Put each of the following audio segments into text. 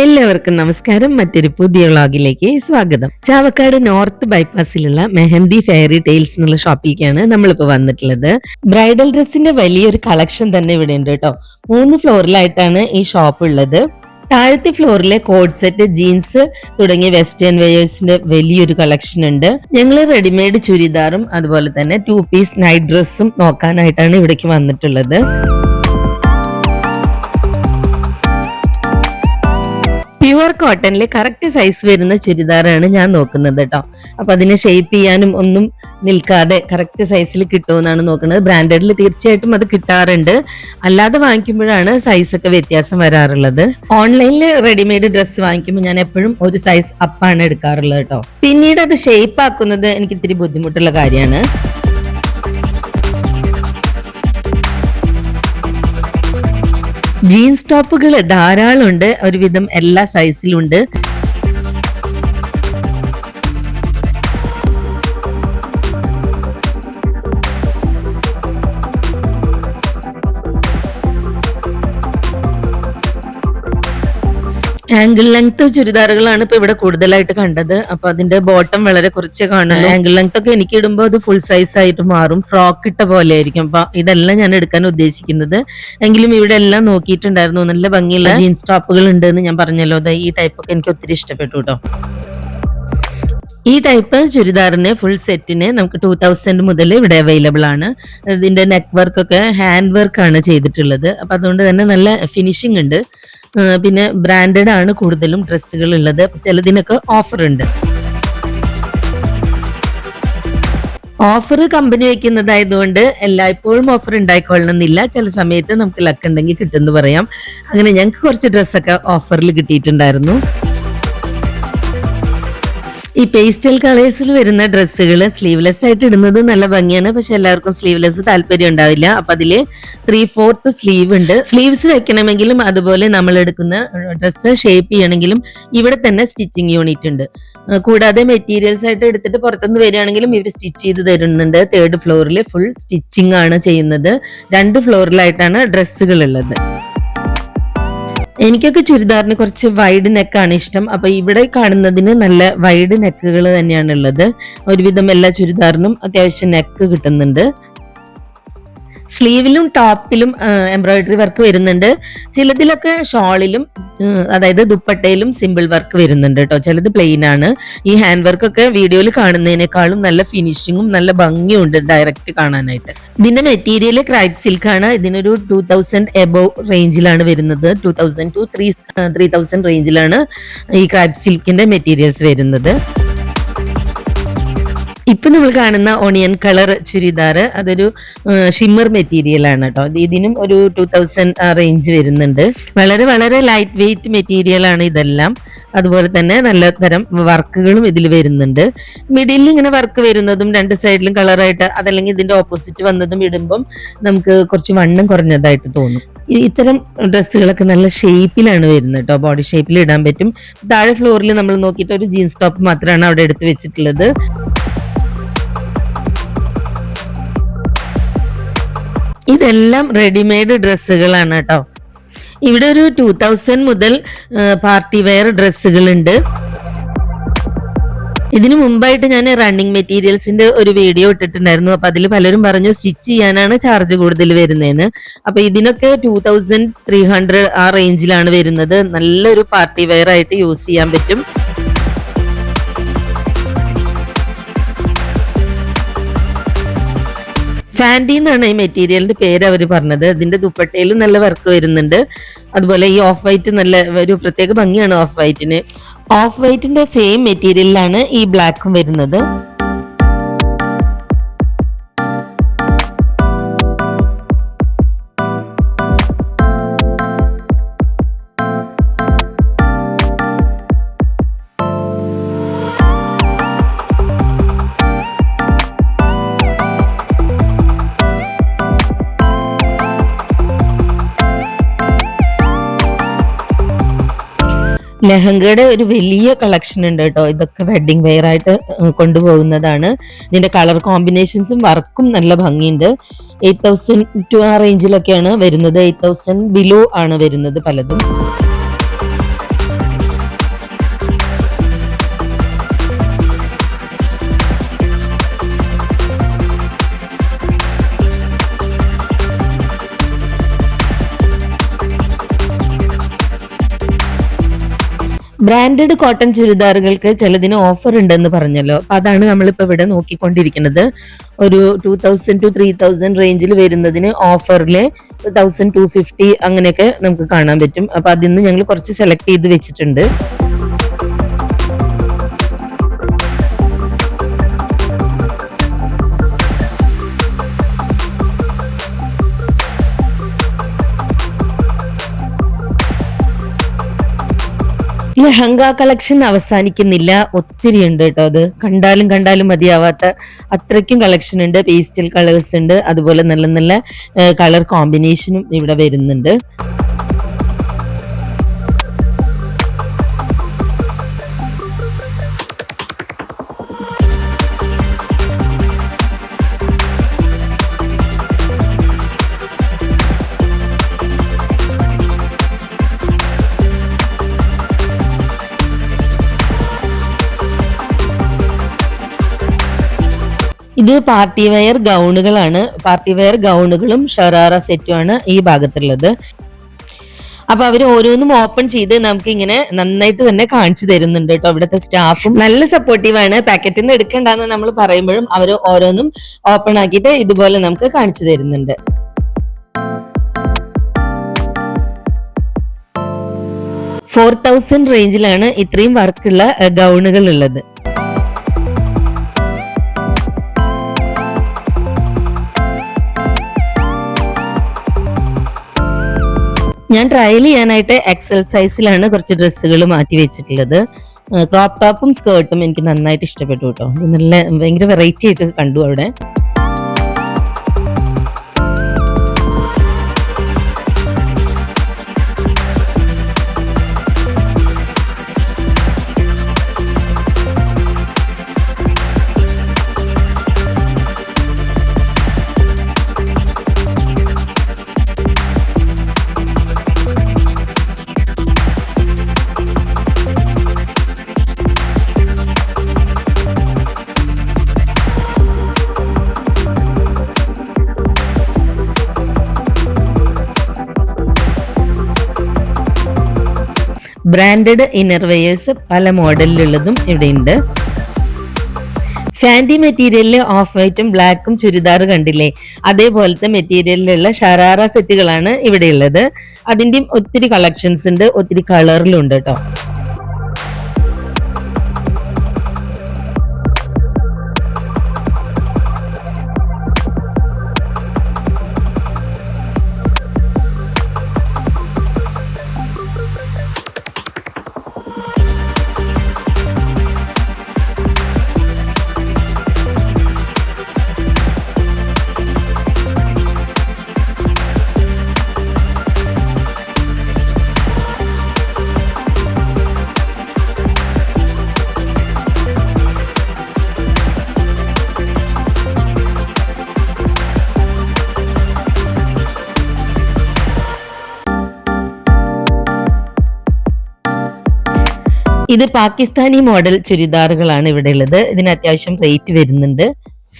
എല്ലാവർക്കും നമസ്കാരം. മറ്റൊരു പുതിയ വ്ളോഗിലേക്ക് സ്വാഗതം. ചാവക്കാട് നോർത്ത് ബൈപ്പാസിലുള്ള മെഹന്തി ഫെയറി ടെയിൽസ് എന്നുള്ള ഷോപ്പിലേക്കാണ് നമ്മളിപ്പോ വന്നിട്ടുള്ളത്. ബ്രൈഡൽ ഡ്രസ്സിന്റെ വലിയൊരു കളക്ഷൻ തന്നെ ഇവിടെ ഉണ്ട് കേട്ടോ. മൂന്ന് ഫ്ലോറിലായിട്ടാണ് ഈ ഷോപ്പ് ഉള്ളത്. താഴത്തെ ഫ്ലോറിലെ കോഡ് സെറ്റ് ജീൻസ് തുടങ്ങിയ വെസ്റ്റേൺ വെയേഴ്സിന്റെ വലിയൊരു കളക്ഷൻ ഉണ്ട്. ഞങ്ങൾ റെഡിമെയ്ഡ് ചുരിദാറും അതുപോലെ തന്നെ ടു പീസ് നൈറ്റ് ഡ്രസ്സും നോക്കാനായിട്ടാണ് ഇവിടേക്ക് വന്നിട്ടുള്ളത്. പ്യുവർ കോട്ടണിൽ കറക്റ്റ് സൈസ് വരുന്ന ചുരിദാറാണ് ഞാൻ നോക്കുന്നത് കേട്ടോ. അപ്പൊ അതിനെ ഷേപ്പ് ചെയ്യാനും ഒന്നും നിൽക്കാതെ കറക്റ്റ് സൈസിൽ കിട്ടുമെന്നാണ് നോക്കുന്നത്. ബ്രാൻഡഡിൽ തീർച്ചയായിട്ടും അത് കിട്ടാറുണ്ട്. അല്ലാതെ വാങ്ങിക്കുമ്പോഴാണ് സൈസൊക്കെ വ്യത്യാസം വരാറുള്ളത്. ഓൺലൈനിൽ റെഡിമെയ്ഡ് ഡ്രസ്സ് വാങ്ങിക്കുമ്പോൾ ഞാൻ എപ്പോഴും ഒരു സൈസ് അപ്പാണ് എടുക്കാറുള്ളത് കേട്ടോ. പിന്നീട് അത് ഷേപ്പ് ആക്കുന്നത് എനിക്ക് ഇത്തിരി ബുദ്ധിമുട്ടുള്ള കാര്യമാണ്. ജീൻസ് ടോപ്പുകൾ ധാരാളം ഉണ്ട് ഒരുവിധം എല്ലാ സൈസിലും ആംഗിൾ ലെങ്ത് ചുരിദാറുകളാണ് ഇപ്പൊ ഇവിടെ കൂടുതലായിട്ട് കണ്ടത്. അപ്പൊ അതിന്റെ ബോട്ടം വളരെ കുറച്ചേ കാണുന്നത് ആംഗിൾ ലെങ്ത് ഒക്കെ എനിക്ക് ഇടുമ്പോൾ അത് ഫുൾ സൈസ് ആയിട്ട് മാറും. ഫ്രോക്ക് ഇട്ട പോലെ ആയിരിക്കും. അപ്പൊ ഇതെല്ലാം ഞാൻ എടുക്കാൻ ഉദ്ദേശിക്കുന്നത്. എങ്കിലും ഇവിടെ എല്ലാം നോക്കിയിട്ടുണ്ടായിരുന്നു. നല്ല ഭംഗിയുള്ള ജീൻസ് ടോപ്പുകൾ ഉണ്ട് എന്ന് ഞാൻ പറഞ്ഞല്ലോ. ഈ ടൈപ്പ് ഒക്കെ എനിക്ക് ഒത്തിരി ഇഷ്ടപ്പെട്ടു കേട്ടോ ഈ ടൈപ്പ് ചുരിദാറിന് ഫുൾ സെറ്റിന് നമുക്ക് ടൂ തൗസൻഡ് മുതൽ ഇവിടെ അവൈലബിൾ ആണ്. ഇതിന്റെ നെക്ക് വർക്ക് ഒക്കെ ഹാൻഡ് വർക്ക് ആണ് ചെയ്തിട്ടുള്ളത്. അപ്പൊ അതുകൊണ്ട് തന്നെ നല്ല ഫിനിഷിംഗ് ഉണ്ട്. പിന്നെ ബ്രാൻഡഡ് ആണ് കൂടുതലും ഡ്രസ്സുകൾ ഉള്ളത്. ചിലതിനൊക്കെ ഓഫർ ഉണ്ട്. ഓഫർ കമ്പനി വെക്കുന്നതായതുകൊണ്ട് എല്ലായ്പ്പോഴും ഓഫർ ഉണ്ടായിക്കൊള്ളണമെന്നില്ല. ചില സമയത്ത് നമുക്ക് ലക്ക് ഉണ്ടെങ്കിൽ കിട്ടുമെന്ന് പറയാം. അങ്ങനെ ഞങ്ങൾക്ക് കുറച്ച് ഡ്രസ്സൊക്കെ ഓഫറിൽ കിട്ടിയിട്ടുണ്ടായിരുന്നു. ഈ പേസ്റ്റൽ കളേഴ്സിൽ വരുന്ന ഡ്രസ്സുകൾ സ്ലീവ്ലെസ് ആയിട്ട് ഇടുന്നത് നല്ല ഭംഗിയാണ്. പക്ഷെ എല്ലാവർക്കും സ്ലീവ്ലെസ് താല്പര്യം ഉണ്ടാവില്ല. അപ്പൊ അതിൽ ത്രീ ഫോർത്ത് സ്ലീവ് ഉണ്ട്. സ്ലീവ്സ് വെക്കണമെങ്കിലും അതുപോലെ നമ്മൾ എടുക്കുന്ന ഡ്രസ്സ് ഷേപ്പ് ചെയ്യണമെങ്കിലും ഇവിടെ തന്നെ സ്റ്റിച്ചിങ് യൂണിറ്റ് ഉണ്ട്. കൂടാതെ മെറ്റീരിയൽസ് ആയിട്ട് എടുത്തിട്ട് പുറത്തുനിന്ന് വരികയാണെങ്കിലും ഇവർ സ്റ്റിച്ച് ചെയ്ത് തരുന്നുണ്ട്. തേർഡ് ഫ്ലോറിൽ ഫുൾ സ്റ്റിച്ചിങ് ആണ് ചെയ്യുന്നത്. രണ്ട് ഫ്ലോറിലായിട്ടാണ് ഡ്രസ്സുകൾ ഉള്ളത് എനിക്കൊക്കെ ചുരിദാറിന് കുറച്ച് വൈഡ് നെക്കാണ് ഇഷ്ടം. അപ്പൊ ഇവിടെ കാണുന്നതിന് നല്ല വൈഡ് നെക്കുകൾ തന്നെയാണ് ഉള്ളത് ഒരുവിധം എല്ലാ ചുരിദാറിനും അത്യാവശ്യം നെക്ക് കിട്ടുന്നുണ്ട്. സ്ലീവിലും ടോപ്പിലും എംബ്രോയിഡറി വർക്ക് വരുന്നുണ്ട്. ചിലതിലൊക്കെ ഷോളിലും അതായത് ദുപ്പട്ടയിലും സിമ്പിൾ വർക്ക് വരുന്നുണ്ട് കേട്ടോ ചിലത് പ്ലെയിൻ ആണ്. ഈ ഹാൻഡ് വർക്ക് ഒക്കെ വീഡിയോയിൽ കാണുന്നതിനേക്കാളും നല്ല ഫിനിഷിങ്ങും നല്ല ഭംഗിയും ഉണ്ട് ഡയറക്റ്റ് കാണാനായിട്ട്. ഇതിന്റെ മെറ്റീരിയൽ ക്രൈപ്പ് സിൽക്ക് ആണ്. ഇതിനൊരു ടൂ തൗസൻഡ് എബോവ് റേഞ്ചിലാണ് വരുന്നത്. Two thousand to three three thousand റേഞ്ചിലാണ് ഈ ക്രൈപ്പ് സിൽക്കിന്റെ മെറ്റീരിയൽസ് വരുന്നത്. ഇപ്പൊ നമ്മൾ കാണുന്ന ഓണിയൻ കളർ ചുരിദാർ അതൊരു ഷിമ്മർ മെറ്റീരിയൽ ആണ് കേട്ടോ ഇതിനും ഒരു ടൂ തൗസൻഡ് റേഞ്ച് വരുന്നുണ്ട്. വളരെ വളരെ ലൈറ്റ് വെയ്റ്റ് മെറ്റീരിയൽ ആണ് ഇതെല്ലാം. അതുപോലെ തന്നെ നല്ല തരം വർക്കുകളും ഇതിൽ വരുന്നുണ്ട്. മിഡിൽ ഇങ്ങനെ വർക്ക് വരുന്നതും രണ്ട് സൈഡിലും കളറായിട്ട് അതല്ലെങ്കിൽ ഇതിന്റെ ഓപ്പോസിറ്റ് വന്നതും ഇടുമ്പം നമുക്ക് കുറച്ച് വണ്ണം കുറഞ്ഞതായിട്ട് തോന്നും. ഇത്തരം ഡ്രസ്സുകളൊക്കെ നല്ല ഷേപ്പിലാണ് വരുന്നത് കേട്ടോ ബോഡി ഷേപ്പിൽ ഇടാൻ പറ്റും. താഴെ ഫ്ലോറിൽ നമ്മൾ നോക്കിയിട്ട് ഒരു ജീൻസ് ടോപ്പ് മാത്രമാണ് അവിടെ എടുത്ത് വെച്ചിട്ടുള്ളത്. ഇതെല്ലാം റെഡിമെയ്ഡ് ഡ്രസ്സുകളാണ് കേട്ടോ. ഇവിടെ ഒരു ടൂ തൗസൻഡ് മുതൽ പാർട്ടി വെയർ ഡ്രസ്സുകളുണ്ട് ഇതിനു മുമ്പായിട്ട് ഞാൻ റണ്ണിങ് മെറ്റീരിയൽസിന്റെ ഒരു വീഡിയോ ഇട്ടിട്ടുണ്ടായിരുന്നു. അപ്പൊ അതിൽ പലരും പറഞ്ഞു സ്റ്റിച്ച് ചെയ്യാനാണ് ചാർജ് കൂടുതൽ വരുന്നതെന്ന് അപ്പൊ ഇതിനൊക്കെ ടൂ തൗസൻഡ് ത്രീ ഹൺഡ്രഡ് ആ റേഞ്ചിലാണ് വരുന്നത്. നല്ലൊരു പാർട്ടി വെയർ ആയിട്ട് യൂസ് ചെയ്യാൻ പറ്റും. ഫാൻഡി എന്നാണ് ഈ മെറ്റീരിയലിന്റെ പേര് അവർ പറഞ്ഞത്. ഇതിന്റെ ദുപ്പട്ടയിലും നല്ല വർക്ക് വരുന്നുണ്ട്. അതുപോലെ ഈ ഓഫ് വൈറ്റ് നല്ല ഒരു പ്രത്യേക ഭംഗിയാണ് ഓഫ് വൈറ്റിന് ഓഫ് വൈറ്റിന്റെ സെയിം മെറ്റീരിയലിലാണ് ഈ ബ്ലാക്കും വരുന്നത്. ലെഹങ്കയുടെ ഒരു വലിയ കളക്ഷൻ ഉണ്ട് കേട്ടോ. ഇതൊക്കെ വെഡിങ് വെയർ ആയിട്ട് കൊണ്ടുപോകുന്നതാണ്. ഇതിന്റെ കളർ കോമ്പിനേഷൻസും വർക്കും നല്ല ഭംഗിയുണ്ട്. എയ്റ്റ് തൗസൻഡ് ടു ആ റേഞ്ചിലൊക്കെയാണ് വരുന്നത്. എയ്റ്റ് തൗസൻഡ് ബിലോ ആണ് വരുന്നത് പലതും. ബ്രാൻഡഡ് കോട്ടൺ ചുരിദാറുകൾക്ക് ചിലതിന് ഓഫർ ഉണ്ടെന്ന് പറഞ്ഞല്ലോ. അപ്പൊ അതാണ് നമ്മളിപ്പോ ഇവിടെ നോക്കിക്കൊണ്ടിരിക്കുന്നത്. ഒരു two thousand to three thousand റേഞ്ചിൽ വരുന്നതിന് ഓഫറിൽ തൗസൻഡ് ടു ഫിഫ്റ്റി അങ്ങനെയൊക്കെ നമുക്ക് കാണാൻ പറ്റും. അപ്പൊ അതിൽ നിന്ന് ഞങ്ങൾ കുറച്ച് സെലക്ട് ചെയ്ത് വെച്ചിട്ടുണ്ട്. ലെഹങ്ക കളക്ഷൻ അവസാനിക്കുന്നില്ല. ഒത്തിരി ഉണ്ട് കേട്ടോ അത്. കണ്ടാലും കണ്ടാലും മതിയാവാത്ത അത്രയ്ക്കും കളക്ഷൻ ഉണ്ട്. പേസ്റ്റൽ കളേഴ്സ് ഉണ്ട്. അതുപോലെ നല്ല നല്ല കളർ കോമ്പിനേഷനും ഇവിടെ വരുന്നുണ്ട്. ഇത് പാർട്ടി വെയർ ഗൗണുകളാണ്. പാർട്ടി വെയർ ഗൗണുകളും ഷറാറ സെറ്റുമാണ് ഈ ഭാഗത്തുള്ളത്. അപ്പൊ അവർ ഓരോന്നും ഓപ്പൺ ചെയ്ത് നമുക്ക് ഇങ്ങനെ നന്നായിട്ട് തന്നെ കാണിച്ചു തരുന്നുണ്ട് കേട്ടോ അവിടുത്തെ സ്റ്റാഫും. നല്ല സപ്പോർട്ടീവ് ആണ്. പാക്കറ്റിൽ നിന്ന് എടുക്കണ്ടെന്ന് നമ്മൾ പറയുമ്പോഴും അവർ ഓരോന്നും ഓപ്പൺ ആക്കിയിട്ട് ഇതുപോലെ നമുക്ക് കാണിച്ചു തരുന്നുണ്ട്. ഫോർ തൗസൻഡ് റേഞ്ചിലാണ് ഇത്രയും വർക്കുള്ള ഗൗണുകൾ ഉള്ളത് ഞാൻ ട്രയൽ ചെയ്യാനായിട്ട് എക്സൽ സൈസിലാണ് കുറച്ച് ഡ്രസ്സുകൾ മാറ്റി വെച്ചിട്ടുള്ളത്. ക്രോപ്പ് ടോപ്പും സ്കേർട്ടും എനിക്ക് നന്നായിട്ട് ഇഷ്ടപ്പെട്ടു കേട്ടോ. നല്ല ഭയങ്കര വെറൈറ്റി ആയിട്ട് കണ്ടു അവിടെ. ബ്രാൻഡഡ് ഇന്നർവെയേഴ്സ് പല മോഡലിലുള്ളതും ഇവിടെയുണ്ട്. ഫാന്റി മെറ്റീരിയലിൽ ഓഫ് വൈറ്റും ബ്ലാക്കും ചുരിദാർ കണ്ടില്ലേ? അതേപോലത്തെ മെറ്റീരിയലിലുള്ള ഷറാറ സെറ്റുകളാണ് ഇവിടെയുള്ളത്. അതിന്റെയും ഒത്തിരി കളക്ഷൻസ് ഉണ്ട് ഒത്തിരി കളറിലുണ്ട് കേട്ടോ ഇത് പാകിസ്ഥാനി മോഡൽ ചുരിദാറുകളാണ് ഇവിടെ ഉള്ളത്. ഇതിന് അത്യാവശ്യം റേറ്റ് വരുന്നുണ്ട്.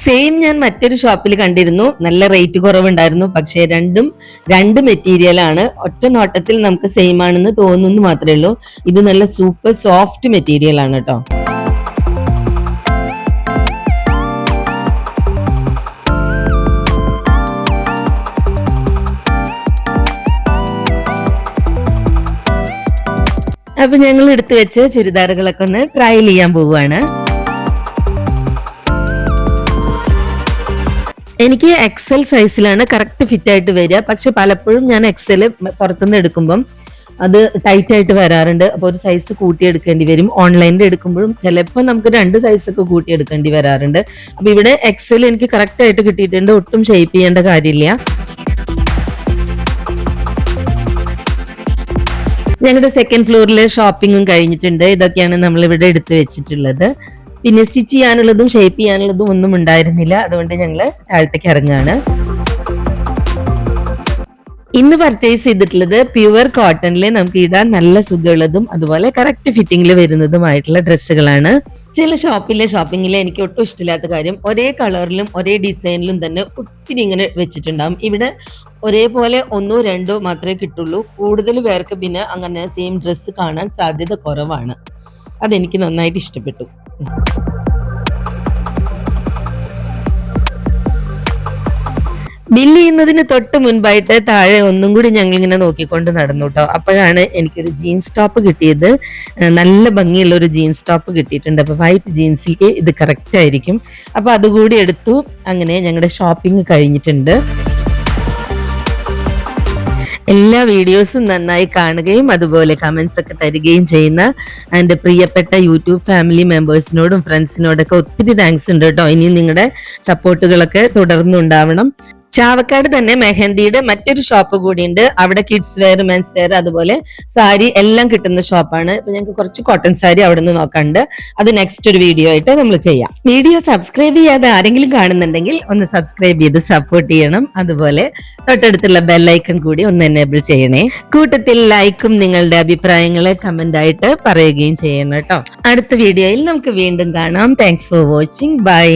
സെയിം ഞാൻ മറ്റൊരു ഷോപ്പിൽ കണ്ടിരുന്നു. നല്ല റേറ്റ് കുറവുണ്ടായിരുന്നു. പക്ഷേ രണ്ടും രണ്ട് മെറ്റീരിയൽ ആണ്. ഒറ്റ നോട്ടത്തിൽ നമുക്ക് സെയിം ആണെന്ന് തോന്നുന്നു മാത്രമേ ഉള്ളൂ. ഇത് നല്ല സൂപ്പർ സോഫ്റ്റ് മെറ്റീരിയൽ ആണ് കേട്ടോ. അപ്പൊ ഞങ്ങൾ എടുത്തു വെച്ച ചുരിദാറുകളൊക്കെ ഒന്ന് ട്രയൽ ചെയ്യാൻ പോവുകയാണ്. എനിക്ക് എക്സൽ സൈസിലാണ് കറക്റ്റ് ഫിറ്റ് ആയിട്ട് വരിക. പക്ഷെ പലപ്പോഴും ഞാൻ എക്സൽ പുറത്തുനിന്ന് എടുക്കുമ്പം അത് ടൈറ്റ് ആയിട്ട് വരാറുണ്ട്. അപ്പോൾ ഒരു സൈസ് കൂട്ടിയെടുക്കേണ്ടി വരും. ഓൺലൈനിൽ എടുക്കുമ്പോഴും ചിലപ്പോൾ നമുക്ക് രണ്ട് സൈസൊക്കെ കൂട്ടിയെടുക്കേണ്ടി വരാറുണ്ട്. അപ്പോൾ ഇവിടെ എക്സൽ എനിക്ക് കറക്റ്റ് ആയിട്ട് കിട്ടിയിട്ടുണ്ട്. ഒട്ടും ഷേപ്പ് ചെയ്യേണ്ട കാര്യമില്ല. ഞങ്ങളുടെ സെക്കൻഡ് ഫ്ലോറിൽ ഷോപ്പിങ്ങും കഴിഞ്ഞിട്ടുണ്ട്. ഇതൊക്കെയാണ് നമ്മൾ ഇവിടെ എടുത്തു വെച്ചിട്ടുള്ളത്. പിന്നെ സ്റ്റിച്ച് ചെയ്യാനുള്ളതും ഷേപ്പ് ചെയ്യാനുള്ളതും ഒന്നും ഉണ്ടായിരുന്നില്ല. അതുകൊണ്ട് ഞങ്ങൾ താഴത്തേക്ക് ഇറങ്ങുകയാണ്. ഇന്ന് പർച്ചേസ് ചെയ്തിട്ടുള്ളത് പ്യുവർ കോട്ടണിൽ നമുക്ക് ഇടാൻ നല്ല സുഖമുള്ളതും അതുപോലെ കറക്റ്റ് ഫിറ്റിംഗിൽ വരുന്നതുമായിട്ടുള്ള ഡ്രസ്സുകളാണ് ചില ഷോപ്പിലെ ഷോപ്പിങ്ങിൽ എനിക്ക് ഒട്ടും ഇഷ്ടമില്ലാത്ത കാര്യം ഒരേ കളറിലും ഒരേ ഡിസൈനിലും തന്നെ ഒത്തിരി ഇങ്ങനെ വെച്ചിട്ടുണ്ടാകും ഇവിടെ ഒരേപോലെ ഒന്നോ രണ്ടോ മാത്രമേ കിട്ടുള്ളൂ. കൂടുതൽ പേർക്ക് പിന്നെ അങ്ങനെ സെയിം ഡ്രസ്സ് കാണാൻ സാധ്യത കുറവാണ്. അതെനിക്ക് നന്നായിട്ട് ഇഷ്ടപ്പെട്ടു. ബില്ല് ചെയ്യുന്നതിന് തൊട്ട് മുൻപായിട്ട് താഴെ ഒന്നും കൂടി ഞങ്ങൾ ഇങ്ങനെ നോക്കിക്കൊണ്ട് നടന്നു കേട്ടോ അപ്പോഴാണ് എനിക്കൊരു ജീൻസ് ടോപ്പ് കിട്ടിയത്. നല്ല ഭംഗിയുള്ള ഒരു ജീൻസ് ടോപ്പ് കിട്ടിയിട്ടുണ്ട്. അപ്പോൾ വൈറ്റ് ജീൻസിലേക്ക് ഇത് കറക്റ്റ് ആയിരിക്കും. അപ്പോൾ അതുകൂടി എടുത്തു. അങ്ങനെ ഞങ്ങളുടെ ഷോപ്പിംഗ് കഴിഞ്ഞിട്ടുണ്ട്. എല്ലാ വീഡിയോസും നന്നായി കാണുകയും അതുപോലെ കമൻസ് ഒക്കെ തരികയും ചെയ്യുന്ന എന്റെ പ്രിയപ്പെട്ട യൂട്യൂബ് ഫാമിലി മെമ്പേഴ്സിനോടും ഫ്രണ്ട്സിനോടൊക്കെ ഒത്തിരി താങ്ക്സ് ഉണ്ട് കേട്ടോ. ഇനിയും നിങ്ങളുടെ സപ്പോർട്ടുകളൊക്കെ തുടർന്നുണ്ടാവണം. ചാവക്കാട് തന്നെ മെഹന്തിയുടെ മറ്റൊരു ഷോപ്പ് കൂടിയുണ്ട്. അവിടെ കിഡ്സ് വെയർ മെൻസ് വെയർ അതുപോലെ സാരി എല്ലാം കിട്ടുന്ന ഷോപ്പാണ് ഇപ്പൊ ഞങ്ങൾക്ക് കുറച്ച് കോട്ടൺ സാരി അവിടെ നിന്ന് നോക്കാണ്ട് അത് നെക്സ്റ്റ് ഒരു വീഡിയോ ആയിട്ട് നമ്മൾ ചെയ്യാം. വീഡിയോ സബ്സ്ക്രൈബ് ചെയ്യാതെ ആരെങ്കിലും കാണുന്നുണ്ടെങ്കിൽ ഒന്ന് സബ്സ്ക്രൈബ് ചെയ്ത് സപ്പോർട്ട് ചെയ്യണം. അതുപോലെ തൊട്ടടുത്തുള്ള ബെല്ലൈക്കൺ കൂടി ഒന്ന് എനേബിൾ ചെയ്യണേ. കൂട്ടത്തിൽ ലൈക്കും നിങ്ങളുടെ അഭിപ്രായങ്ങളെ കമന്റ് ആയിട്ട് പറയുകയും ചെയ്യണം കേട്ടോ. അടുത്ത വീഡിയോയിൽ നമുക്ക് വീണ്ടും കാണാം. Thanks for watching bye